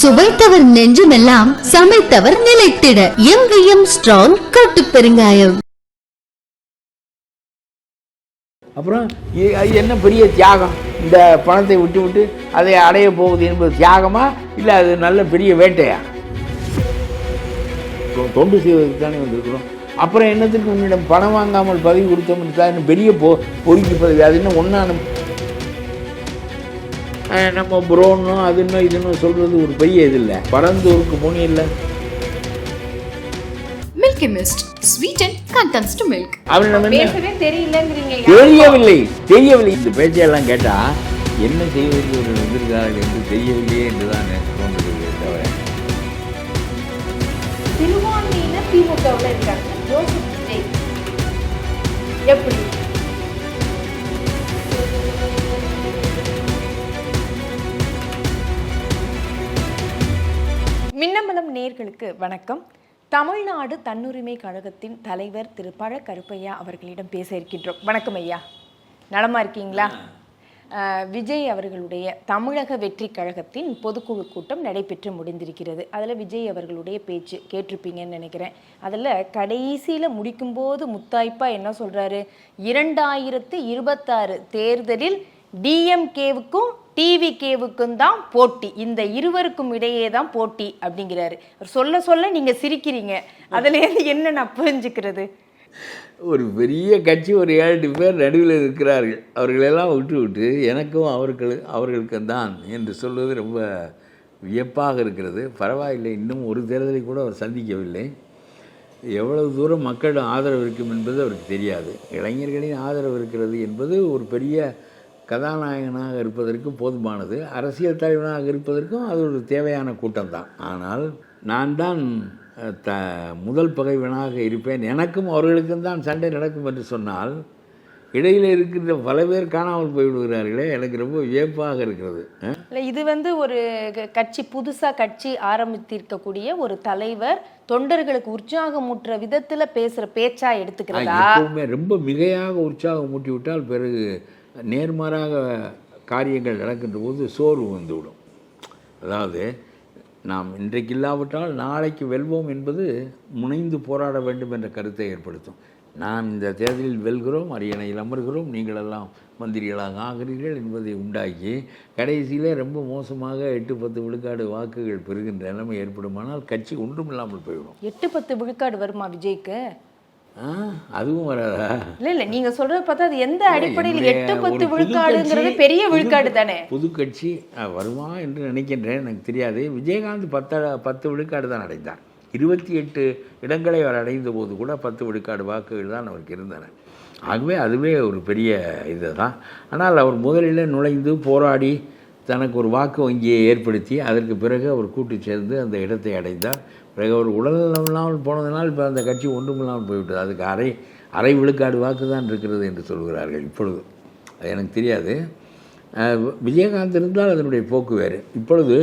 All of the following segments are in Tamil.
சுவைத்தவர் நெஞ்சுமெல்லாம் சமைத்தவர் நிலைத்திட. எங்கேயும் ஸ்ட்ராங் கட்டு பெருங்காயம். அப்புறம் அது என்ன பெரிய தியாகம்? இந்த பணத்தை விட்டு விட்டு அதை அடைய போகுது என்பது தியாகமா? இல்லை அது நல்ல பெரிய வேட்டையா? தொண்டு செய்வதற்கு தானே வந்திருக்கிறோம். அப்புறம் என்னத்துக்கு உன்னிடம் பணம் வாங்காமல் பதவி கொடுத்தோம்னு இன்னும் பெரிய பொ பொறுக்கி பதவி? அது இன்னும் ஒன்றா நம்ம புரோன்னும் அது இன்னும் இதுன்னு சொல்கிறது ஒரு பெரிய இது இல்லை. பரந்தூருக்கு போனி இல்லை. Milky Mist. Sweeten contents to milk. அவனிடம் என்ன? பேசவே தெரியலங்கிறீங்க தெரியவில்லை தெரியவில்லை. இந்த பேச்சையெல்லாம் கேட்டா என்ன செய்வதற்கு ஒரு வந்திருக்கிறார்கள் என்று தெரியவில்லையே என்றுதான் எனக்கு தோன்றுகிறது தவிர. சிறுபான்மையினர் திமுகவில் இருக்காங்க. ஜோசப் எப்படி? மின்னம்பலம் நேர்களுக்கு வணக்கம். தமிழ்நாடு தன்னுரிமை கழகத்தின் தலைவர் திரு. பழ கருப்பையா அவர்களிடம் பேச இருக்கின்றோம். வணக்கம் ஐயா. நலமா இருக்கீங்களா? விஜய் அவர்களுடைய தமிழக வெற்றி கழகத்தின் பொதுக்குழு கூட்டம் நடைபெற்று முடிந்திருக்கிறது. அதில் விஜய் அவர்களுடைய பேச்சு கேட்டிருப்பீங்கன்னு நினைக்கிறேன். அதில் கடைசியில் முடிக்கும்போது முத்தாய்ப்பா என்ன சொல்றாரு? இரண்டாயிரத்து இருபத்தாறு தேர்தலில் டிஎம்கேவுக்கும் டிவிகேவுக்கும் தான் போட்டி. இந்த இருவருக்கும் இடையே தான் போட்டி அப்படிங்கிறாரு. அவர் சொல்ல சொல்ல நீங்க சிரிக்கிறீங்க. அதுலேருந்து என்ன நான் புரிஞ்சுக்கிறது? ஒரு பெரிய கட்சி ஒரு ஏழு பேர் நடுவில் இருக்கிறார்கள். அவர்களெல்லாம் விட்டு விட்டு எனக்கும் அவர்கள் அவர்களுக்கு தான் என்று சொல்வது ரொம்ப வியப்பாக இருக்கிறது. பரவாயில்லை இன்னும் ஒரு தேர்தலை கூட அவர் சந்திக்கவில்லை. எவ்வளவு தூரம் மக்களிடம் ஆதரவு இருக்கும் என்பது அவருக்கு தெரியாது. இளைஞர்களின் ஆதரவு இருக்கிறது என்பது ஒரு பெரிய கதாநாயகனாக இருப்பதற்கு போதுமானது அரசியல் தலைவனாக இருப்பதற்கும் அது ஒரு தேவையான கூட்டம்தான். ஆனால் நான் தான் த முதல் பகைவனாக இருப்பேன். எனக்கும் அவர்களுக்கும் தான் சண்டை நடக்கும் என்று சொன்னால் இடையில் இருக்கின்ற பல பேர் காணாமல் போய்விடுகிறார்களே. எனக்கு ரொம்ப வியப்பாக இருக்கிறது? இல்லை இது வந்து ஒரு கட்சி புதுசா கட்சி ஆரம்பித்திருக்கக்கூடிய ஒரு தலைவர் தொண்டர்களுக்கு உற்சாகமூட்டுற விதத்துல பேசுற பேச்சா எடுத்துக்கிறதா? ரொம்ப மிகையாக உற்சாகம் மூட்டி விட்டால் பிறகு நேர்மாறாக காரியங்கள் நடக்கின்ற போது சோர்வு வந்துவிடும். அதாவது நாம் இன்றைக்கு இல்லாவிட்டால் நாளைக்கு வெல்வோம் என்பது முனைந்து போராட வேண்டும் என்ற கருத்தை ஏற்படுத்தும். நாம் இந்த தேர்தலில் வெல்கிறோம் அரியணையில் அமர்கிறோம் நீங்களெல்லாம் மந்திரிகளாக ஆகிறீர்கள் என்பதை உண்டாக்கி கடைசியிலே ரொம்ப மோசமாக எட்டு பத்து விழுக்காடு வாக்குகள் பெறுகின்ற நிலைமை ஏற்படுமானால் கட்சி ஒன்றும் இல்லாமல் போய்விடும். எட்டு பத்து விழுக்காடு வருமா விஜய்க்கு? அதுவும் வராதா? இல்ல இல்ல நீங்க சொல்றத பார்த்தா அது எந்த அடிப்படையில் எட்டு பத்து விழுக்காடுங்கிறது பெரிய விழுக்காடு தானே? புது கட்சி வருமா என்று நினைக்கின்றேன் எனக்கு தெரியாது. விஜயகாந்த் பத்த பத்து விழுக்காடு தான் அடைந்தார். இருபத்தி எட்டு இடங்களை அவர் அடைந்த போது கூட பத்து விழுக்காடு வாக்குகள் தான் அவருக்கு இருந்தன. ஆகவே அதுவே ஒரு பெரிய இது தான் ஆனால் அவர் முதலில் நுழைந்து போராடி தனக்கு ஒரு வாக்கு வங்கியை ஏற்படுத்தி அதற்கு பிறகு அவர் கூட்டு சேர்ந்து அந்த இடத்தை அடைந்தார். பிறகு அவர் உடல் இல்லாமல் போனதனால் இப்போ அந்த கட்சி ஒன்றுமில்லாமல் போய்விட்டது. அதுக்கு அரை அரை விழுக்காடு வாக்கு தான் இருக்கிறது என்று சொல்கிறார்கள் இப்பொழுது. அது எனக்கு தெரியாது. விஜயகாந்த் இருந்தால் அதனுடைய போக்கு வேறு. இப்பொழுது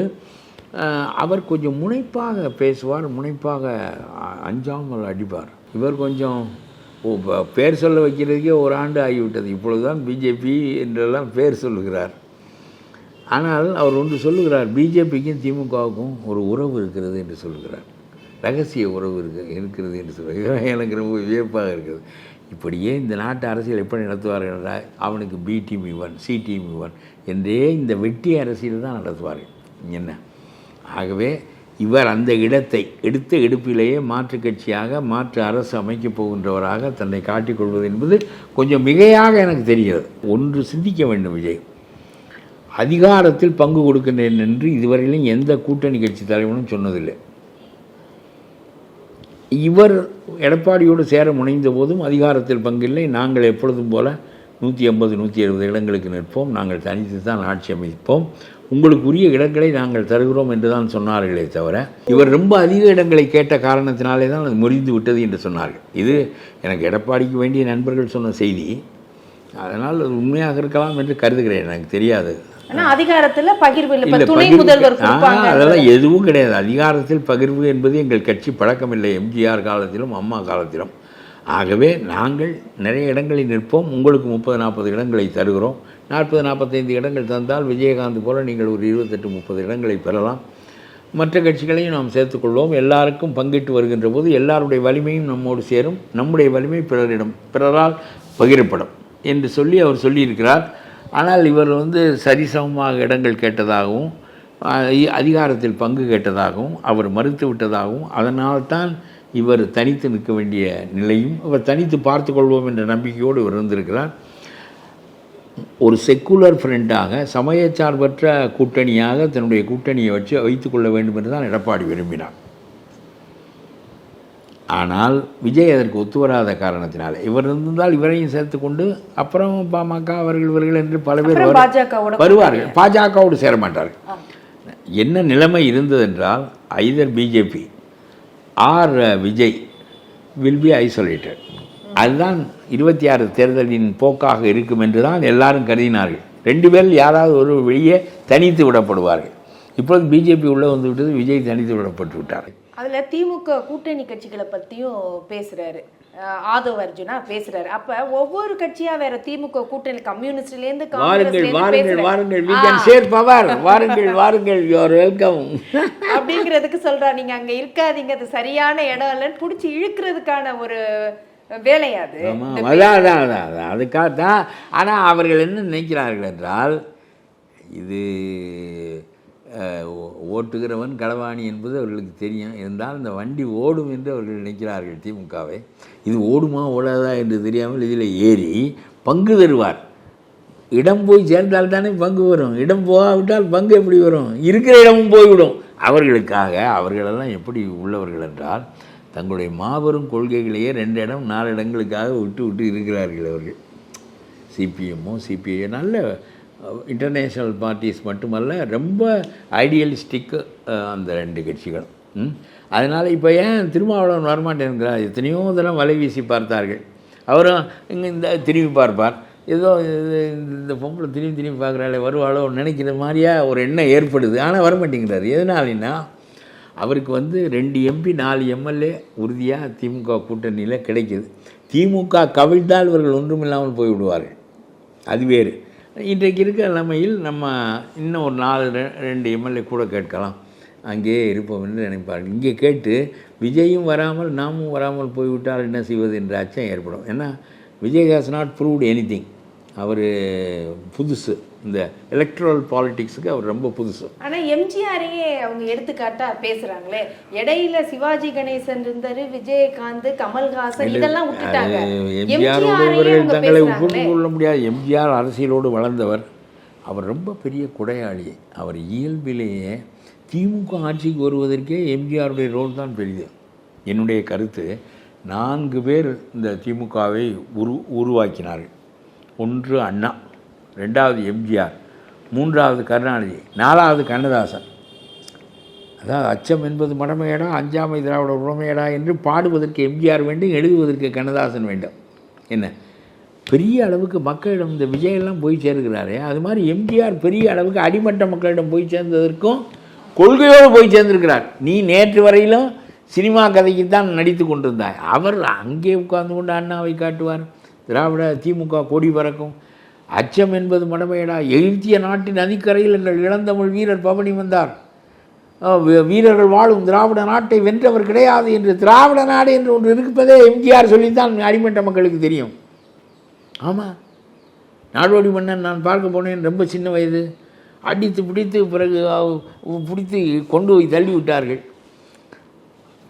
அவர் கொஞ்சம் முனைப்பாக பேசுவார் முனைப்பாக அஞ்சாமல் அடிப்பார். இவர் கொஞ்சம் பேர் சொல்ல வைக்கிறதுக்கே ஒரு ஆண்டு ஆகிவிட்டது. இப்பொழுது தான் பிஜேபி என்றெல்லாம் பேர் சொல்லுகிறார் ஆனால் அவர் ஒன்று சொல்லுகிறார் பிஜேபிக்கும் திமுகவுக்கும் ஒரு உறவு இருக்கிறது என்று சொல்லுகிறார் ரகசிய உறவு இருக்கு இருக்கிறது என்று சொல்லுகிறார் எனக்கு ரொம்ப வியப்பாக இருக்குது. இப்படியே இந்த நாட்டு அரசியல் எப்படி நடத்துவார்கள் என்றால் அவனுக்கு பி டீம் இவன் சி டீம் இவன் என்றே இந்த வெட்டி அரசியல் தான் நடத்துவார்கள். என்ன? ஆகவே இவர் அந்த இடத்தை எடுத்த எடுப்பிலேயே மாற்று கட்சியாக மாற்று அரசு அமைக்கப் போகின்றவராக தன்னை காட்டிக்கொள்வது என்பது கொஞ்சம் மிகையாக எனக்கு தெரிகிறது. ஒன்று சிந்திக்க வேண்டும் விஜய். அதிகாரத்தில் பங்கு கொடுக்கின்றேன் என்று இதுவரையிலும் எந்த கூட்டணி கட்சி தலைவனும் சொன்னதில்லை. இவர் எடப்பாடியோடு சேர முனைந்த போதும் அதிகாரத்தில் பங்கில்லை. நாங்கள் எப்பொழுதும் போல நூற்றி ஐம்பது நூற்றி எழுபது இடங்களுக்கு நிற்போம். நாங்கள் தனித்து தான் ஆட்சி அமைப்போம். உங்களுக்கு உரிய இடங்களை நாங்கள் தருகிறோம் என்று தான் சொன்னார்களே தவிர இவர் ரொம்ப அதிக இடங்களை கேட்ட காரணத்தினாலே தான் அது முறிந்து விட்டது என்று சொன்னார்கள். இது எனக்கு எடப்பாடிக்கு வேண்டிய நண்பர்கள் சொன்ன செய்தி. அதனால் அது உண்மையாக இருக்கலாம் என்று கருதுகிறேன். எனக்கு தெரியாது. ஆனா அதிகாரத்துல பகிர்வு இல்ல. இல்ல, துணை முதல்வர் அதெல்லாம் எதுவும் கிடையாது. அதிகாரத்தில் பகிர்வு என்பது எங்கள் கட்சி பழக்கமில்லை எம்ஜிஆர் காலத்திலும் அம்மா காலத்திலும். ஆகவே நாங்கள் நிறைய இடங்களில் நிற்போம். உங்களுக்கு முப்பது நாற்பது இடங்களை தருகிறோம். நாற்பது நாற்பத்தைந்து இடங்கள் தந்தால் விஜயகாந்த் போல நீங்கள் ஒரு இருபத்தெட்டு முப்பது இடங்களை பெறலாம். மற்ற கட்சிகளையும் நாம் சேர்த்துக்கொள்வோம் எல்லாருக்கும் பங்கிட்டு வருகின்ற போது எல்லாருடைய வலிமையும் நம்மோடு சேரும். நம்முடைய வலிமை பிறரிடம் பிறரால் பகிரப்படும் என்று சொல்லி அவர் சொல்லியிருக்கிறார். ஆனால் இவர் வந்து சரிசமமாக இடங்கள் கேட்டதாகவும் அதிகாரத்தில் பங்கு கேட்டதாகவும் அவர் மறுத்து விட்டதாகவும் அதனால்தான் இவர் தனித்து நிற்க வேண்டிய நிலையும் அவர் தனித்து பார்த்து கொள்வோம் என்ற நம்பிக்கையோடு இவர் இருந்திருக்கிறார். ஒரு செக்குலர் ஃப்ரெண்டாக சமயச்சார்பற்ற கூட்டணியாக தன்னுடைய கூட்டணியை வச்சு வைத்துக்கொள்ள வேண்டும் என்று தான் எடப்பாடி விரும்பினார். ஆனால் விஜய் அதற்கு ஒத்து வராத காரணத்தினால. இவர் இருந்தால் இவரையும் சேர்த்துக்கொண்டு அப்புறம் பாமக அவர்கள் இவர்கள் என்று பல பேர் வருவார்கள். பாஜகவோடு சேர மாட்டார்கள் என்ன நிலைமை இருந்தது என்றால் either BJP or Vijay will be isolated அதுதான் இருபத்தி ஆறு தேர்தலின் போக்காக இருக்கும் என்று தான் எல்லாரும் கருதினார்கள். ரெண்டு பேரில் யாராவது ஒரு வெளியே தனித்து விடப்படுவார்கள். இப்பொழுது பிஜேபி உள்ளே வந்து விட்டது விஜய் தனித்து விடப்பட்டு விட்டார் அதுல திமுக கூட்டணி கட்சிகளை பத்தியும் பேசுறாரு. அஹ் ஆதவ் அர்ஜுனா பேசுறாரு. அப்ப ஒவ்வொரு கட்சியா வேற திமுக கூட்டணி கம்யூனிஸ்ட்ல இருந்து வாருங்கள் வாருங்கள். வாருங்கள் ஷேர் பவர் வாருங்கள் வாருங்கள். யூ ஆர் வெல்கம் அப்படிங்கிறதுக்கு சொல்றா நீங்க அங்க இருக்காதீங்க. அது சரியான இடம் இல்லைன்னு புடிச்சு இழுக்கிறதுக்கான ஒரு வேலையா அது? ஆமாம் அதான் அதான் அதான் அதான். அதுக்காக தான் ஆனால் அவர்கள் என்ன நினைக்கிறார்கள் என்றால் இது ஓட்டுகிறவன் களவாணி என்பது அவர்களுக்கு தெரியும். இருந்தால் இந்த வண்டி ஓடும் என்று அவர்கள் நினைக்கிறார்கள் திமுகவை. இது ஓடுமா ஓடாதா என்று தெரியாமல் இதில் ஏறி பங்கு தருவார். இடம் போய் சேர்ந்தால் தானே பங்கு வரும். இடம் போகாவிட்டால் பங்கு எப்படி வரும்? இருக்கிற இடமும் போய்விடும். அவர்களுக்காக அவர்களெல்லாம் எப்படி உள்ளவர்கள் என்றால் தங்களுடைய மாபெரும் கொள்கைகளையே ரெண்டு இடம் நாலு இடங்களுக்காக விட்டு விட்டு இருக்கிறார்கள் அவர்கள். சிபிஎம்மோ சிபிஐ நல்ல இன்டர்நேஷ்னல் பார்ட்டிஸ் மட்டுமல்ல ரொம்ப ஐடியலிஸ்டிக்கு அந்த ரெண்டு கட்சிகளும். அதனால் இப்போ ஏன் திருமாவளவன் வரமாட்டேங்கிறார் எத்தனையோ தரம் வலை வீசி பார்த்தார்கள். அவரும் இங்கே இந்த திரும்பி பார்ப்பார். ஏதோ இது இந்த பொம்பளை திரும்பி திரும்பி பார்க்குறாளே வருவாளோ நினைக்கிற மாதிரியா ஒரு எண்ணம் ஏற்படுது. ஆனால் வரமாட்டேங்கிறார். எதனாலின்னா அவருக்கு வந்து ரெண்டு எம்பி நாலு எம்எல்ஏ உறுதியாக திமுக கூட்டணியில் கிடைக்குது. திமுக கவிழ்ந்தால் இவர்கள் ஒன்றுமில்லாமல் போய்விடுவார்கள். அது வேறு. இன்றைக்கு இருக்கிற நிலைமையில் நம்ம இன்னும் ஒரு நாலு ரெ- ரெண்டு எம்எல்ஏ கூட கேட்கலாம். அங்கேயே இருப்போம் என்று நினைப்பார்கள். இங்கே கேட்டு விஜயும் வராமல் நாமும் வராமல் போய்விட்டால் என்ன செய்வது என்ற அச்சம் ஏற்படும். ஏன்னா Vijay has not proved any அவர் புதுசு. இந்த எலக்ட்ரல் பாலிடிக்ஸுக்கு அவர் ரொம்ப புதுசு. ஆனா எம்ஜிஆரையே அவங்க எடுத்துக்காட்டா பேசுறாங்களே. இடையில சிவாஜி கணேசன் இருந்தாரு விஜயகாந்த் கமல்ஹாசன் இதெல்லாம் விட்டுட்டாங்க. அவங்க தங்களை. ஒப்புக் கொள்ள முடியாது. எம்ஜிஆர் அரசியலோடு வளர்ந்தவர். அவர் ரொம்ப பெரிய குடையாளி. அவர் இயல்பிலேயே திமுக ஆட்சிக்கு வருவதற்கே எம்ஜிஆருடைய ரோல் தான் பெரியது. என்னுடைய கருத்து நான்கு பேர் இந்த திமுகவை உரு உருவாக்கினார்கள். ஒன்று அண்ணா. ரெண்டாவது எம்ஜிஆர் மூன்றாவது கருணாநிதி நாலாவது கண்ணதாசன். அதாவது அச்சம் என்பது மடமையடா அஞ்சாமை திராவிட உடமையடா என்று பாடுவதற்கு எம்ஜிஆர் வேண்டும் எழுதுவதற்கு கண்ணதாசன் வேண்டும். என்ன? பெரிய அளவுக்கு மக்களிடம் இந்த விஜயெல்லாம் போய் சேர்கிறாரே அது மாதிரி எம்ஜிஆர் பெரிய அளவுக்கு அடிமட்ட மக்களிடம் போய் சேர்ந்ததற்கும் கொள்கையோடு போய் சேர்ந்திருக்கிறார். நீ நேற்று வரையிலும் சினிமா கதைக்கு தான் நடித்து கொண்டிருந்தாய். அவர் அங்கே உட்கார்ந்து கொண்டு அண்ணாவை காட்டுவார். திராவிட திமுக கொடி பறக்கும். அச்சம் என்பது மடமையடா எழுத்திய நாட்டின் நதிக்கரையில் எங்கள் இளந்தமிழ் வீரர் பவனி வந்தார். வீரர்கள் வாழும் திராவிட நாட்டை வென்றவர் கிடையாது என்று திராவிட நாடு என்று ஒன்று இருப்பதே எம்ஜிஆர் சொல்லித்தான் அடிமட்ட மக்களுக்கு தெரியும். ஆமாம் நாடோடி மன்னன் நான் பார்க்க போனேன் ரொம்ப சின்ன வயது. அடித்து பிடித்து பிறகு பிடித்து கொண்டு போய் தள்ளி விட்டார்கள்.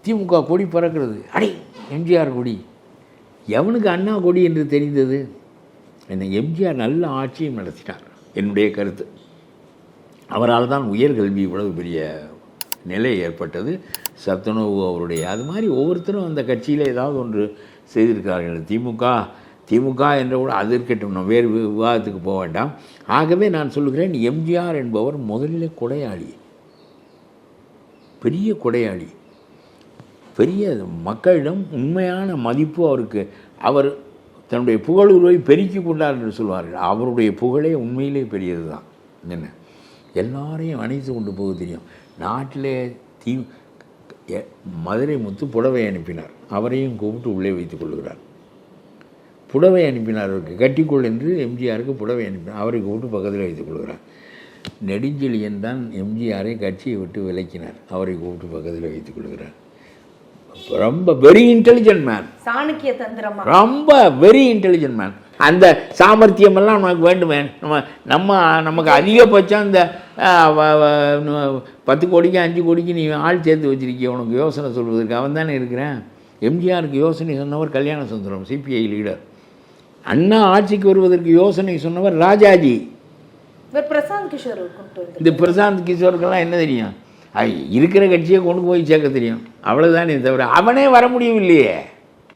திமுக கொடி பறக்கிறது. அடே எம்ஜிஆர் கொடி. எவனுக்கு அண்ணா கொடி என்று தெரிந்தது? என்ன எம்ஜிஆர் நல்ல ஆட்சியும் நடத்தினார் என்னுடைய கருத்து. அவரால் தான் உயர்கல்வி இவ்வளவு பெரிய நிலை ஏற்பட்டது. சத்துணவு அவருடைய அது மாதிரி ஒவ்வொருத்தரும் அந்த கட்சியில் ஏதாவது ஒன்று செய்திருக்கிறார்கள். திமுக திமுக என்ற கூட அது இருக்கட்டும் நம்ம வேறு விவாதத்துக்கு போக வேண்டாம். ஆகவே நான் சொல்லுகிறேன் எம்ஜிஆர் என்பவர் முதலில் கொடையாளி. பெரிய கொடையாளி. பெரிய மக்களிடம் உண்மையான மதிப்பு அவருக்கு. அவர் தன்னுடைய புகழுரை பெருக்கி கொண்டார் என்று சொல்வார்கள். அவருடைய புகழே உண்மையிலே பெரியது தான் என்ன? எல்லாரையும் அணைத்து கொண்டு போக தெரியும். நாட்டிலே தீ மதுரை முத்து புடவை அனுப்பினார். அவரையும் கூப்பிட்டு உள்ளே வைத்துக் கொள்கிறார். புடவை அனுப்பினார் அவருக்கு. கட்டிக்கொள் என்று எம்ஜிஆருக்கு புடவை அனுப்பினார். அவரை கூப்பிட்டு பக்கத்தில் வைத்துக் கொள்கிறார். நெடுஞ்செழியன் தான் எம்ஜிஆரை கட்சியை விட்டு விலக்கினார். அவரை கூப்பிட்டு பக்கத்தில் வைத்துக் கொள்கிறார். ரொம்ப வெரி இன்டெலிஜென்ட் மேன் சாணக்கிய தந்திரமா? ரொம்ப வெரி இன்டெலிஜென்ட் மேன் அந்த சாமர்த்தியம் எல்லாம் நமக்கு வேண்டுமே. நம்ம நம்ம நமக்கு அதிகபட்சம் இந்த பத்து கோடிக்கு அஞ்சு கோடிக்கு நீ ஆள் சேர்த்து வச்சிருக்கிய உனக்கு யோசனை சொல்வதற்கு. அவன் தானே இருக்கிறேன். எம்ஜிஆருக்கு யோசனை சொன்னவர் கல்யாண சுந்தரம் சிபிஐ லீடர் அண்ணா ஆட்சிக்கு வருவதற்கு யோசனை சொன்னவர் ராஜாஜி. பிரசாந்த் கிஷோர் இந்த பிரசாந்த் கிஷோருக்கெல்லாம் என்ன தெரியும்? இருக்கிற கட்சியை கொண்டு போய் சேர்க்க தெரியும். அவ்வளவுதானே தவிர அவனே வர முடியும் இல்லையே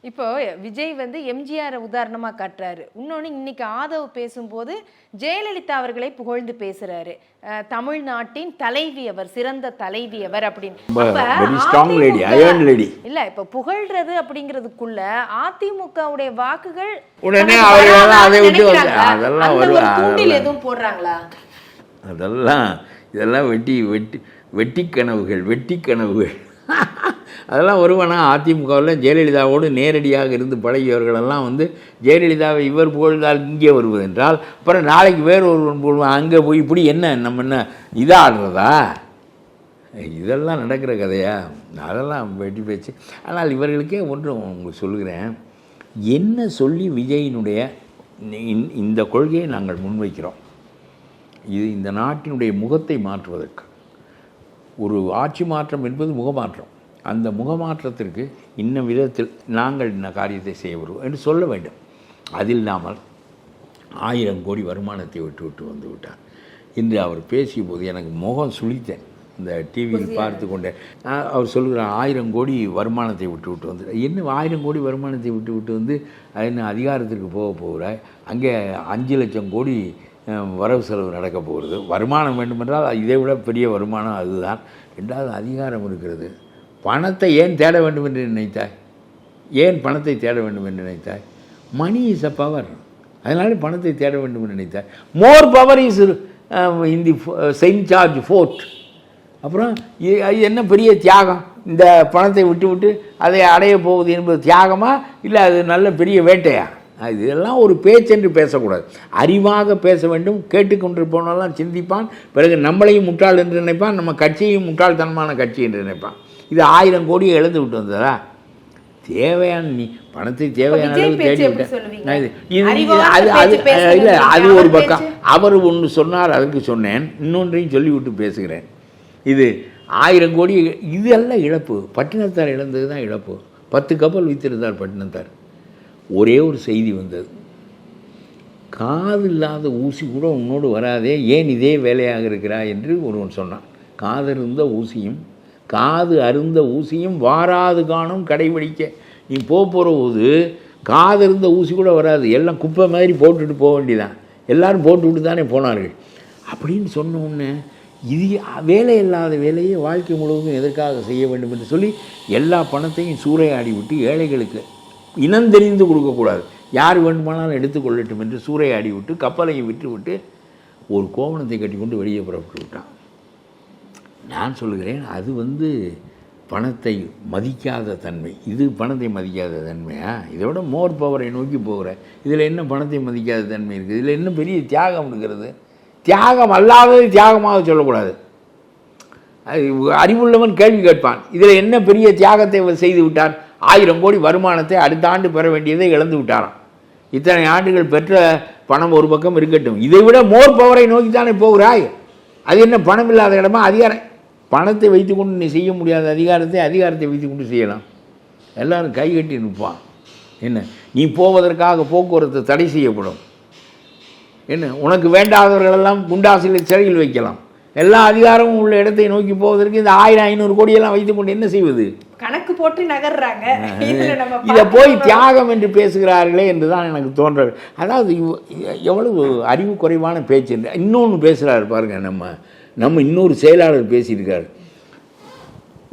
இப்போ விஜய் வந்து எம்ஜிஆர் உதாரணமா காட்டுறாரு. இன்னொன்னு இன்னைக்கு ஆதவ் பேசும்போது ஜெயலலிதா அவர்களை புகழ்ந்து பேசுறாரு. தமிழ்நாட்டின் தலைவி அவர் சிறந்த தலைவி அவர் அப்படின்னு. இல்ல இப்ப புகழ்றது அப்படிங்கிறதுக்குள்ள அதிமுகவுடைய வாக்குகள் உடனே அதெல்லாம். எதுவும் போடுறாங்களா? அதெல்லாம் இதெல்லாம் வெட்டி வெட்டி வெட்டி கனவுகள் வெட்டி கனவுகள் அதெல்லாம் வருவானா அதிமுகவில் ஜெயலலிதாவோடு நேரடியாக இருந்து பழகியவர்களெல்லாம் வந்து ஜெயலலிதாவை இவர் புகழ்ந்தால் இங்கே வருவதென்றால் அப்புறம் நாளைக்கு வேறு ஒருவன் போடுவான் அங்கே போய் இப்படி என்ன நம்ம என்ன இதாடுறதா இதெல்லாம் நடக்கிற கதையா? அதெல்லாம் வெட்டி பேச்சு. ஆனால் இவர்களுக்கே ஒன்று உங்களுக்கு சொல்லுகிறேன். என்ன சொல்லி விஜயினுடைய இந்த- இந்த கொள்கையை நாங்கள் முன்வைக்கிறோம். இது இந்த நாட்டினுடைய முகத்தை மாற்றுவதற்கு. ஒரு ஆட்சி மாற்றம் என்பது முகமாற்றம். அந்த முகமாற்றத்திற்கு இன்ன விதத்தில் நாங்கள் இந்த காரியத்தை செய்ய வருவோம் என்று சொல்ல வேண்டும். அது இல்லாமல் ஆயிரம் கோடி வருமானத்தை விட்டு விட்டு வந்து விட்டார். இன்று அவர் பேசிய போது எனக்கு முகம் சுளித்தேன் இந்த டிவியில் பார்த்து கொண்டே நான் அவர் சொல்கிறார் ஆயிரம் கோடி வருமானத்தை விட்டு விட்டு வந்து என்ன ஆயிரம் கோடி வருமானத்தை விட்டு விட்டு வந்து என்ன அதிகாரத்திற்கு போக போகிறாய்? அங்கே அஞ்சு லட்சம் கோடி வரவு செலவு நடக்க போகிறது. வருமானம் வேண்டுமென்றால் இதை விட பெரிய வருமானம் அதுதான். ரெண்டாவது அதிகாரம் இருக்கிறது. பணத்தை ஏன் தேட வேண்டும் என்று நினைத்தாய்? ஏன் பணத்தை தேட வேண்டும் என்று நினைத்தாய்? மணி இஸ் அ பவர் அதனால பணத்தை தேட வேண்டும் என்று நினைத்தாய். More power is in the Saint George Fort அப்புறம் இது என்ன பெரிய தியாகம்? இந்த பணத்தை விட்டு விட்டு அதை அடைய போகுது என்பது தியாகமா? இல்லை அது நல்ல பெரிய வேட்டையா? இதெல்லாம் ஒரு பேச்சென்று பேசக்கூடாது. அறிவாக பேச வேண்டும் கேட்டுக்கொண்டு போனாலும் சிந்திப்பான் பிறகு நம்மளையும் முட்டாள் என்று நினைப்பான் நம்ம கட்சியையும் முட்டாள்தனமான கட்சி என்று நினைப்பான். இது ஆயிரம் கோடியை இழந்து விட்டு வந்ததா? தேவையான நீ பணத்தை தேவையான அளவு தேடி விட்டேன் இல்லை அது ஒரு பக்கம். அவர் ஒன்று சொன்னார் அதுக்கு சொன்னேன். இன்னொன்றையும் சொல்லிவிட்டு பேசுகிறேன். இது ஆயிரம் கோடி இதெல்லாம் இழப்பு. பட்டினத்தார் இழந்தது தான் இழப்பு. பத்து கப்பல் வைத்திருந்தார் பட்டினத்தார். ஒரே ஒரு செய்தி வந்தது. காது இல்லாத ஊசி கூட உன்னோடு வராதே ஏன் இதே வேலையாக இருக்கிறா என்று ஒருவன் சொன்னான். காது இருந்த ஊசியும் காது அருந்த ஊசியும் வாராது காணும் கடைபிடிக்க. நீ போக போகிற போது காதருந்த ஊசி கூட வராது எல்லாம் குப்பை மாதிரி போட்டுட்டு போக வேண்டியதான் எல்லாரும் போட்டுவிட்டு தானே போனார்கள். அப்படின்னு சொன்ன உடனே இது வேலை இல்லாத வேலையை வாழ்க்கை முழுவதும் எதற்காக செய்ய வேண்டும் என்று சொல்லி எல்லா பணத்தையும் சூறையாடி விட்டு ஏழைகளுக்கு இனந்தெரிந்து கொடுக்கக்கூடாது. யார் வேண்டுமானாலும் எடுத்துக்கொள்ளட்டும் என்று சூறையாடி விட்டு கப்பலையும் விட்டுவிட்டு ஒரு கோவணத்தை கட்டி கொண்டு வெளியே புறப்பட்டு விட்டான். நான் சொல்லுகிறேன் அது வந்து பணத்தை மதிக்காத தன்மை. இது பணத்தை மதிக்காத தன்மையா? இதை விட மோர் பவரை நோக்கி போகிற. இதில் என்ன பணத்தை மதிக்காத தன்மை இருக்குது? இதில் என்ன பெரிய தியாகம் இருக்கிறது? தியாகம் அல்லாதது தியாகமாக சொல்லக்கூடாது. அது அறிவுள்ளவன் கேள்வி கேட்பான். இதில் என்ன பெரிய தியாகத்தை செய்து விட்டார் ஆயிரம் கோடி வருமானத்தை அடுத்த ஆண்டு பெற வேண்டியதை இழந்து விட்டாராம். இத்தனை ஆண்டுகள் பெற்ற பணம் ஒரு பக்கம் இருக்கட்டும். இதை விட மோர் பவரை நோக்கி தானே போகிறாய். அது என்ன பணம் இல்லாத இடமா? அதிகாரம். பணத்தை வைத்துக்கொண்டு நீ செய்ய முடியாத அதிகாரத்தை அதிகாரத்தை வைத்துக்கொண்டு செய்யலாம். எல்லாரும் கை கட்டி நிற்பான். என்ன? நீ போவதற்காக போக்குவரத்து தடை செய்யப்படும். என்ன? உனக்கு வேண்டாதவர்களெல்லாம் குண்டாசில் சிறையில் வைக்கலாம். எல்லா அதிகாரமும் உள்ள இடத்தை நோக்கி போவதற்கு இந்த ஆயிரம் ஐநூறு கோடியெல்லாம் வைத்துக்கொண்டு என்ன செய்வது? கணக்கு போட்டு நகர்றாங்க. இதை போய். தியாகம் என்று பேசுகிறார்களே என்று தான் எனக்கு தோன்ற அதாவது எவ்வளவு அறிவு குறைவான பேச்சு என்று இன்னொன்று பேசுகிறாரு பாருங்க நம்ம நம்ம இன்னொரு செயலாளர் பேசியிருக்கார்.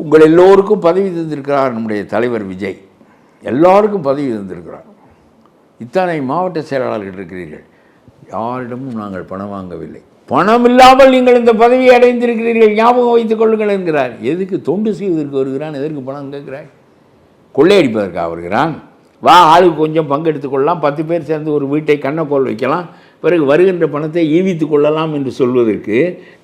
உங்கள் எல்லோருக்கும் பதவி தந்திருக்கிறார் நம்முடைய தலைவர் விஜய். எல்லாருக்கும் பதவி தந்திருக்கிறார். இத்தனை மாவட்ட செயலாளர்கள் இருக்கிறீர்கள். யாரிடமும் நாங்கள் பணம் வாங்கவில்லை. பணம் இல்லாமல் நீங்கள் இந்த பதவியை அடைந்திருக்கிறீர்கள் ஞாபகம் வைத்துக் கொள்ளுங்கள் என்கிறார். எதுக்கு தொண்டு செய்வதற்கு வருகிறான் எதற்கு பணம் கேட்கிறாய்? கொள்ளையடிப்பதற்காக வருகிறான்? வா ஆளுக்கு கொஞ்சம் பங்கெடுத்து கொள்ளலாம் பத்து பேர் சேர்ந்து ஒரு வீட்டை கண்ணக்கோல் வைக்கலாம் பிறகு வருகின்ற பணத்தை ஈவித்துக் கொள்ளலாம் என்று சொல்வதற்கு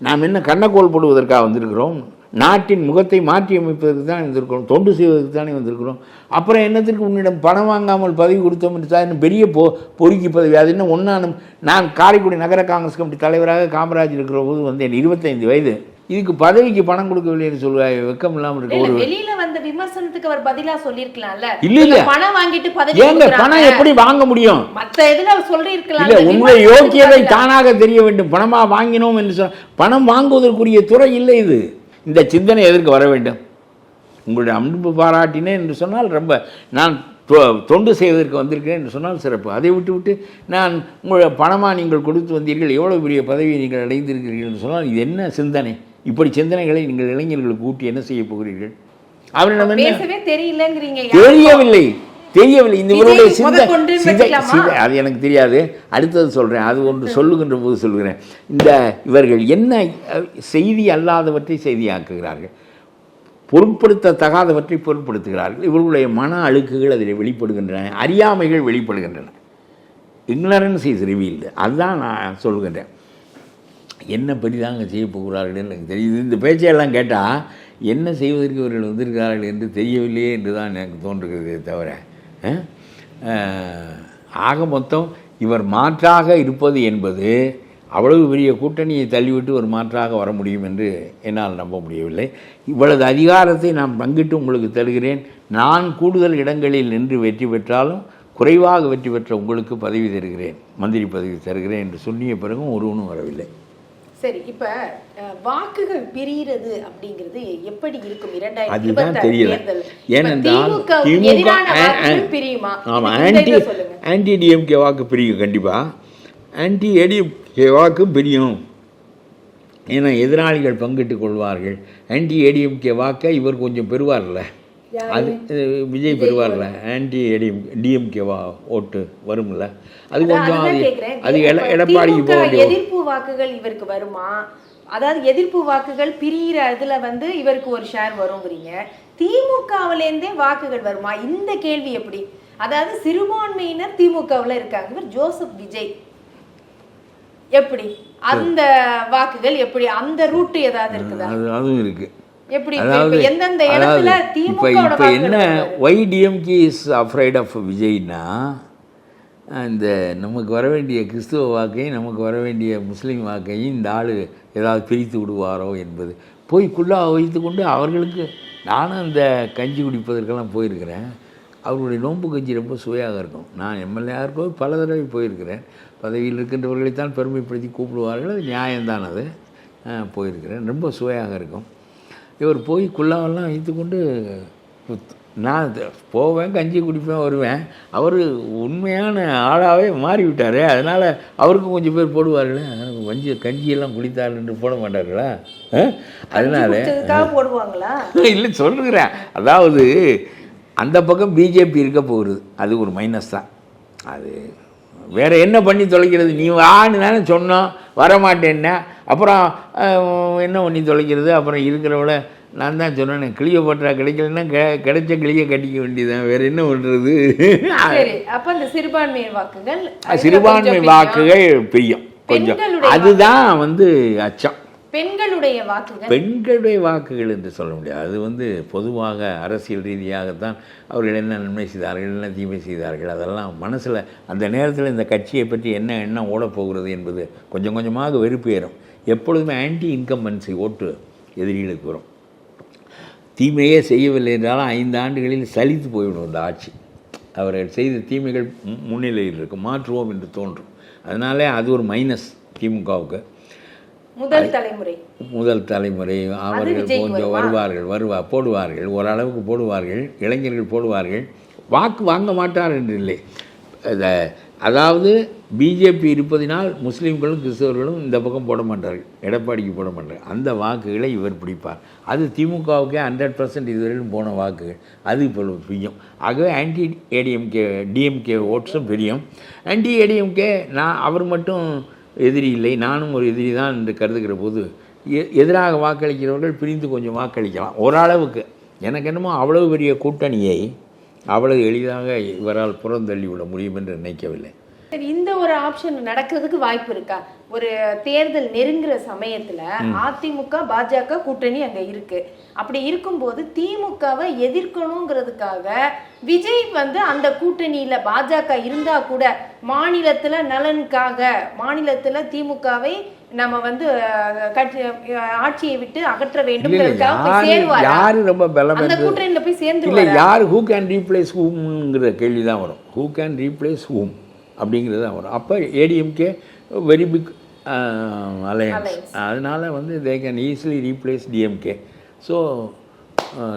நாம் என்ன கண்ணக்கோல் போடுவதற்காக வந்திருக்கிறோம்? நாட்டின் முகத்தை மாற்றி அமைப்பதற்கு தான் வந்திருக்கிறோம் தொண்டு செய்வதற்கு தானே வந்திருக்கிறோம். அப்புறம் என்னத்திற்கு உன்னிடம் பணம் வாங்காமல் பதவி கொடுத்தோம் என்று தான் பெரிய பொ பொறுக்கி பதவி. அது என்ன ஒன்றானும் நான் காரைக்குடி நகர காங்கிரஸ் கமிட்டி தலைவராக காமராஜ் இருக்கிற போது வந்தேன் இருபத்தைந்து வயது. இதுக்கு பதவிக்கு பணம் கொடுக்கவில்லை என்று சொல்லுவாய் வெக்கம் இல்லாமல் இருக்க ஒரு வெளியில வந்த விமர்சனத்துக்கு அவர் பதிலா சொல்லிருக்கலாம்ல இல்ல, இல்ல. பணம் வாங்கிட்டு பதவி ஏங்க. பணம் எப்படி வாங்க முடியும்? மத்த இதுல அவர் சொல்லிருக்கலாம் இல்ல உங்களுடைய யோக்கியதை தானாக தெரிய வேண்டும். பணமா வாங்கினோம் என்று சொன்ன பணம் வாங்குவதற்குரிய துறை இல்லை இது. இந்த சிந்தனை எதற்கு வர வேண்டும்? உங்களுடைய அன்பு பாராட்டினேன் என்று சொன்னால் ரொம்ப நான் தொ- தொண்டு செய்வதற்கு வந்திருக்கிறேன் என்று சொன்னால் சிறப்பு. அதை விட்டு விட்டு நான் உங்களுடைய பணமாக நீங்கள் கொடுத்து வந்தீர்கள் எவ்வளோ பெரிய பதவியை நீங்கள் அடைந்திருக்கிறீர்கள் என்று சொன்னால் இது என்ன சிந்தனை? இப்படி சிந்தனைகளை நீங்கள் இளைஞர்களுக்கு ஊட்டி என்ன செய்ய போகிறீர்கள்? அவரிடம் தெரியலங்கிறீங்க தெரியவில்லை. தெரியவில்லை. இந்த இவருடைய சிந்தை அது எனக்கு தெரியாது. அடுத்தது சொல்கிறேன் அது ஒன்று சொல்லுகின்ற போது சொல்லுகிறேன் இந்த இவர்கள் என்ன செய்தி அல்லாதவற்றை செய்தியாக்குகிறார்கள்? பொருட்படுத்தத்தகாதவற்றை பொருட்படுத்துகிறார்கள். இவர்களுடைய மன அழுக்குகள் அதில் வெளிப்படுகின்றன. அறியாமைகள் வெளிப்படுகின்றன. இக்னரன்ஸ் இஸ் ரிவீல்டு அதுதான் நான் சொல்கின்றேன் என்ன பெரிதாங்க செய்ய போகிறார்கள் எனக்கு தெரியுது. இந்த பேச்சையெல்லாம் கேட்டால் என்ன செய்வதற்கு இவர்கள் வந்திருக்கிறார்கள் என்று தெரியவில்லையே என்று தான் எனக்கு தோன்றுகிறதே தவிர ஆக மொத்தம் இவர் மாற்றாக இருப்பது என்பது அவ்வளவு பெரிய கூட்டணியை தள்ளிவிட்டு ஒரு மாற்றாக வர முடியும் என்று என்னால் நம்ப முடியவில்லை. இவ்வளவு அதிகாரத்தை நான் பங்கிட்டு உங்களுக்கு தருகிறேன். நான் கூடுதல் இடங்களில் நின்று வெற்றி பெற்றாலும் குறைவாக வெற்றி பெற்ற உங்களுக்கு பதவி தருகிறேன். மந்திரி பதவி தருகிறேன் என்று சொன்னிய பிறகும் ஒருவனும் வரவில்லை. சரி இப்ப வாக்குகள் பிரிகிறது அப்படிங்கிறது எப்படி இருக்கும்? இரண்டாயிரத்தி தெரியல. ஆன்டி டிஎம்கே வாக்கு பிரியும் கண்டிப்பாக ஆன்டி ஏடிஎம்கே வாக்கு பிரியும். ஏன்னா எதிராளிகள் பங்கிட்டுக் கொள்வார்கள். ஆன்டி ஏடிஎம்கே வாக்கை இவர் கொஞ்சம் பெறுவார்ல. அது விஜய் பெறுவார்ல ஆன்டி ஏடிஎம் டிஎம்கே வா ஓட்டு வரும்ல? அது கொஞ்சம் அது. அது எடப்பாடிக்கு போக வேண்டிய எதிர்ப்பு வாக்குகள் இவருக்கு வருமா? அதாவது எதிர்ப்பு வாக்குகள் பிரியிற இதுல வந்து இவருக்கு ஒரு ஷேர் வருங்கிறீங்க. திமுகவுல இருந்தே வாக்குகள் வருமா? இந்த கேள்வி எப்படி? அதாவது சிறுபான்மையினர் திமுகவுல இருக்காங்க. இவர் ஜோசப் விஜய். எப்படி? அந்த வாக்குகள் எப்படி? அந்த ரூட் ஏதாவது இருக்குதா? அது அதுவும் இருக்குது எப்படி? அதாவது அதாவது இடத்துல இப்போ இப்போ என்ன why DMK is afraid of விஜய்னா இந்த நமக்கு வர வேண்டிய கிறிஸ்துவ வாக்கையும் நமக்கு வர வேண்டிய முஸ்லீம் வாக்கையும் இந்த ஆள் ஏதாவது பிரித்து விடுவாரோ என்பது. போய் குள்ளாக வைத்து கொண்டு அவர்களுக்கு நானும் இந்த கஞ்சி குடிப்பதற்கெல்லாம் போயிருக்கிறேன். அவர்களுடைய நோன்பு கஞ்சி ரொம்ப சுவையாக இருக்கும். நான் எம்எல்ஏயாக இருக்கோ பல தடவை போயிருக்கிறேன். பதவியில் இருக்கின்றவர்களைத்தான் பெருமைப்படுத்தி கூப்பிடுவார்கள். அது நியாயம்தான் அது. போயிருக்கிறேன். ரொம்ப சுவையாக இருக்கும். இவர் போய் குல்லாவெல்லாம் வைத்துக்கொண்டு நான் த- போவேன் கஞ்சி குடிப்பேன் வருவேன். அவர் உண்மையான ஆளாகவே மாறிவிட்டார். அதனால் அவருக்கும் கொஞ்சம் பேர் போடுவார்களே வஞ்சி கஞ்சியெல்லாம் குடித்தார் என்று போட மாட்டார்களா? அதனால போடுவாங்களா? இல்லை சொல்லுகிறேன். அதாவது அந்த பக்கம் பிஜேபி இருக்க போகுது. அது ஒரு மைனஸ் தான். அது வேற என்ன பண்ணி தொலைக்கிறது? நீ வான்னு தானே சொன்னோம். வரமாட்டேன்னா. அப்புறம் என்ன பண்ணி தொலைக்கிறது? அப்புறம் இருக்கிறவள நான் தான் சொன்னேன் கிளிய போட்டா கிடைக்கலன்னா கெ- கிடைச்ச கிளியை கட்டிக்க வேண்டியதுதான். வேற என்ன பண்ணுறது அப்ப இந்த சிறுபான்மையர் வாக்குகள் சிறுபான்மை வாக்குகள் பிரியும். கொஞ்சம். அதுதான் வந்து அச்சம். பெண்களுடைய வாக்குகள். பெண்களுடைய வாக்குகள் என்று சொல்ல முடியாது. அது வந்து பொதுவாக அரசியல் ரீதியாகத்தான் அவர்கள் என்ன நன்மை செய்தார்கள் என்ன தீமை செய்தார்கள் அதெல்லாம் மனசில் அந்த நேரத்தில் இந்த கட்சியை பற்றி என்ன எண்ணம் ஓடப்போகிறது என்பது கொஞ்சம் கொஞ்சமாக வெறுப்பு ஏறும். எப்பொழுதுமே ஆன்டி இன்கம்பன்சி ஓட்டு எதிரிகளுக்கு வரும். தீமையே செய்யவில்லை என்றாலும் ஐந்து ஆண்டுகளில் சலித்து போய்விடும் இந்த ஆட்சி. அவர்கள் செய்த தீமைகள் முன்னிலையில் இருக்கும் மாற்றுவோம் என்று தோன்றும். அதனாலே அது ஒரு மைனஸ் திமுகவுக்கு. முதல் தலைமுறை. முதல் தலைமுறை. அவர்கள் கொஞ்சம்? வருவார்கள் வருவா போடுவார்கள் ஓரளவுக்கு போடுவார்கள் இளைஞர்கள் போடுவார்கள். வாக்கு வாங்க மாட்டார் என்று இல்லை. அத- அதாவது பிஜேபி இருப்பதினால் முஸ்லீம்களும் கிறிஸ்தவர்களும் இந்த பக்கம் போட மாட்டார்கள் எடப்பாடிக்கு போட மாட்டார்கள். அந்த வாக்குகளை இவர் பிடிப்பார். அது திமுகவுக்கே ஹண்ட்ரட் பர்சன்ட் இதுவரையிலும் போன வாக்குகள். அது இப்போ பிரியும் ஆகவே ஆன்டி ஏடிஎம்கே டிஎம்கே ஓட்ஸும் பிரியும். ஆன்டி ஏடிஎம்கே நான் அவர் மட்டும் எதிரி இல்லை நானும் ஒரு எதிரி தான் என்று கருதுகிற போது எ- எதிராக வாக்களிக்கிறவர்கள் பிரிந்து கொஞ்சம் வாக்களிக்கலாம். ஓரளவுக்கு எனக்கு என்னமோ அவ்வளவு பெரிய கூட்டணியை அவ்வளவு எளிதாக இவரால் புறந்தள்ளி விட முடியும் என்று நினைக்கவில்லை. ஒரு ஆப்ஷன் நடக்கிறதுக்கு வாய்ப்பு இருக்கா? ஒரு தேர்தல் நெருங்குற சமயத்துல அதிமுக பாஜக கூட்டணி அங்க இருக்கு. அப்படி இருக்கும்போது திமுகவை எதிர்க்கணுங்கிறதுக்காக விஜய் வந்து அந்த கூட்டணியில பாஜக இருந்தா கூட மாநிலத்துல நலனுக்காக மாநிலத்துல திமுகவை நம்ம வந்து ஆட்சியை விட்டு அகற்ற போய் யாரு சேருவாரா? யாரு ரொம்ப பலம் அந்த கூட்டணியில போய் சேர்ந்துருவாரா? யார் ஹூ கேன் ரீப்ளேஸ் ஹூம்ங்கிற கேள்வி தான் வரும். ஹூ கேன் ரீப்ளேஸ் ஹூம் அப்படிங்கிறது தான் வரும் அப்போ ஏடிஎம்கே வெரி பிக் அலையன்ஸ் அதனால வந்து they can easily replace DMK so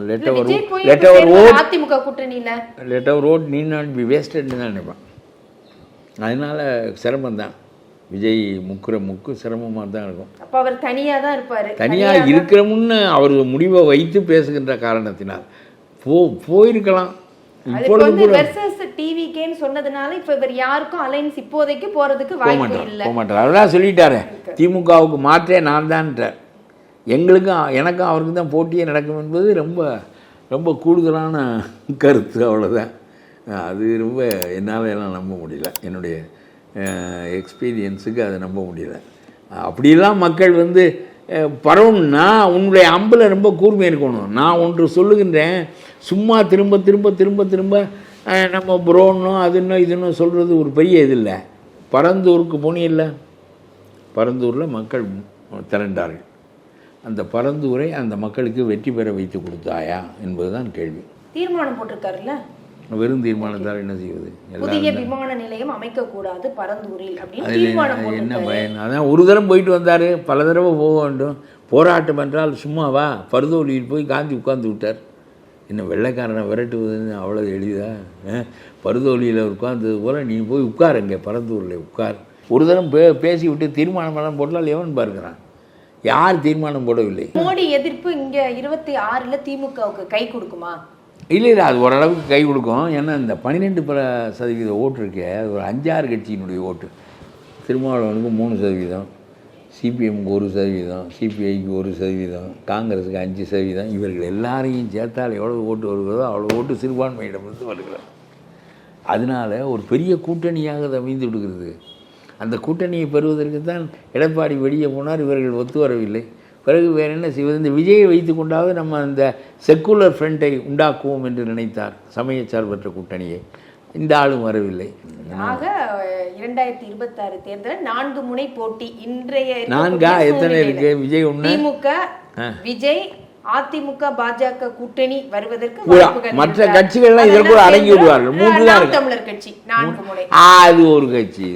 let our let அவர் சேருவாரா ஓட் அதிமுக கூட்டணியில. லெட் அவர் ஓட் நீ நாட் பி வேஸ்டட்னு தான் நினைப்பேன். அதனால சிரமம் தான். விஜய் முக்குற முக்கு சிரமமாக தான் இருக்கும். அப்ப அவர் தனியா தான் இருப்பாரு. தனியாக இருக்கிற முன்ன அவர் முடிவை வைத்து பேசுகின்ற காரணத்தினால் போ போயிருக்கலாம். அதுக்கு வந்து வெர்சஸ் டிவிகேன்னு சொன்னதுனால இப்ப இவர் யாருக்கும் அலைன்ஸ் இப்போதைக்கு போறதுக்கு வாய்ப்பு இல்ல. போக மாட்டார். அதெல்லாம் சொல்லிட்டாரு திமுகவுக்கு மாற்றே நான் தான்ட்டார். எங்களுக்கும் எனக்கும் அவருக்கும் தான் போட்டியே நடக்கும் என்பது ரொம்ப ரொம்ப கூடுதலான கருத்து அவ்வளோதான் அது ரொம்ப என்னால் எல்லாம் நம்ப முடியல. என்னுடைய எக்ஸ்பீரியன்ஸுக்கு அதை நம்ப முடியல. அப்படியெல்லாம் மக்கள் வந்து பரவணும்னா உன்னுடைய அம்பில் ரொம்ப கூர்மை இருக்கணும். நான் ஒன்று சொல்லுகின்றேன். சும்மா திரும்ப திரும்ப திரும்ப திரும்ப நம்ம புரோன்னும் அதுன்னு இதுன்னு சொல்கிறது ஒரு பெரிய இது இல்லை. பரந்தூருக்கு போனியில்ல பரந்தூரில் மக்கள் திரண்டார்கள். அந்த பரந்தூரை அந்த மக்களுக்கு வெற்றி பெற வைத்து கொடுத்தாயா என்பதுதான் கேள்வி. தீர்மானம் போட்டிருக்காருல்ல? வெறும் தீர்மானத்தால் என்ன செய்வது? புதிய விமான நிலையம் அமைக்க கூடாது பரந்தூரில் அப்படின்னு தீர்மானம் என்ன- பயன்? அதான் ஒரு தரம் போயிட்டு வந்தார் பல தடவை போக வேண்டும். போராட்டம் என்றால் சும்மாவா பருதோலியில் போய் காந்தி உட்கார்ந்து விட்டார். என்ன வெள்ளைக்காரனை விரட்டுவதுன்னு அவ்வளோ எளிதா? பருதோலியில் உட்கார்ந்தது போல் நீ போய் உட்கார் இங்கே பரந்தூரில் உட்கார். ஒரு தரம் பே பேசி விட்டு தீர்மானமெல்லாம் போட்டால் எவன் பார்க்கிறான்? யார் தீர்மானம் போடவில்லை? மோடி எதிர்ப்பு இங்க இருபத்தி ஆறுல திமுகவுக்கு கை கொடுக்குமா? இல்லை இல்லை அது ஓரளவுக்கு கை கொடுக்கும். ஏன்னா இந்த பன்னிரெண்டு பல சதவீத ஓட்டு இருக்கே அது ஒரு அஞ்சாறு கட்சியினுடைய ஓட்டு. திருமாவளவனுக்கு மூணு சதவீதம் சிபிஎம்க்கு ஒரு சதவீதம் சிபிஐக்கு ஒரு சதவீதம் காங்கிரஸுக்கு அஞ்சு சதவீதம். இவர்கள் எல்லாரையும் சேர்த்தால் எவ்வளோ ஓட்டு வருகிறதோ அவ்வளோ ஓட்டு சிறுபான்மையிடமிருந்து வருகிறது. அதனால ஒரு பெரிய கூட்டணியாக அது அமைந்து விடுகிறது. அந்த கூட்டணியை பெறுவதற்கு தான் எடப்பாடி வெளியே போனார் இவர்கள் ஒத்து வரவில்லை. பிறகு வேறு என்ன செய்வது? இந்த விஜயை வைத்து கொண்டாவது நம்ம அந்த செக்குலர் ஃப்ரண்ட்டை உண்டாக்குவோம் என்று நினைத்தார் சமயச்சார்பற்ற கூட்டணியை. இந்த ஆளும் வரவில்லை. ஆக இரண்டாயிரத்தி இருபத்தி ஆறு தேர்தல் நான்கு முனை போட்டி இன்றைய நான்கா? எத்தனை. இருக்கு? விஜய் ஒன்று? திமுக விஜய் அதிமுக பாஜக கூட்டணி வருவதற்கு மற்ற? கட்சிகள்லாம் இதற்குள்ள அடங்கி விடுவார்கள். மூன்று தான். தமிழர் கட்சி நான்கு முனை. அது ஒரு கட்சி.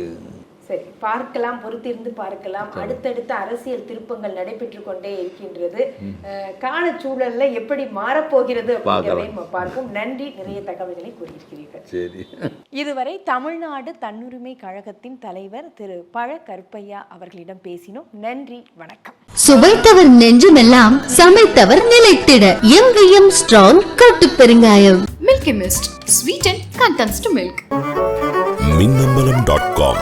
சரி பார்க்கலாம் பொறுத்திருந்து பார்க்கலாம். அடுத்தடுத்த அரசியல் திருப்பங்கள் நடைபெற்று கொண்டே இருக்கின்றது. கால சூழல்ல எப்படி மாறப்போகிறது அப்படிங்கிறதை நம்ம பார்ப்போம். நன்றி. நிறைய தகவல்களை கூறியிருக்கிறீர்கள். சரி. இதுவரை தமிழ்நாடு தன்னுரிமை கழகத்தின் தலைவர் திரு. பழ கருப்பையா அவர்களிடம் பேசினோம். நன்றி. வணக்கம். சுவைத்தவர் நெஞ்சுமெல்லாம் சமைத்தவர் நிலைத்திட. எங்கேயும் ஸ்ட்ராங் கட்டு பெருங்காயம். Milky Mist. Sweeten contents to milk. Minnambalam dot com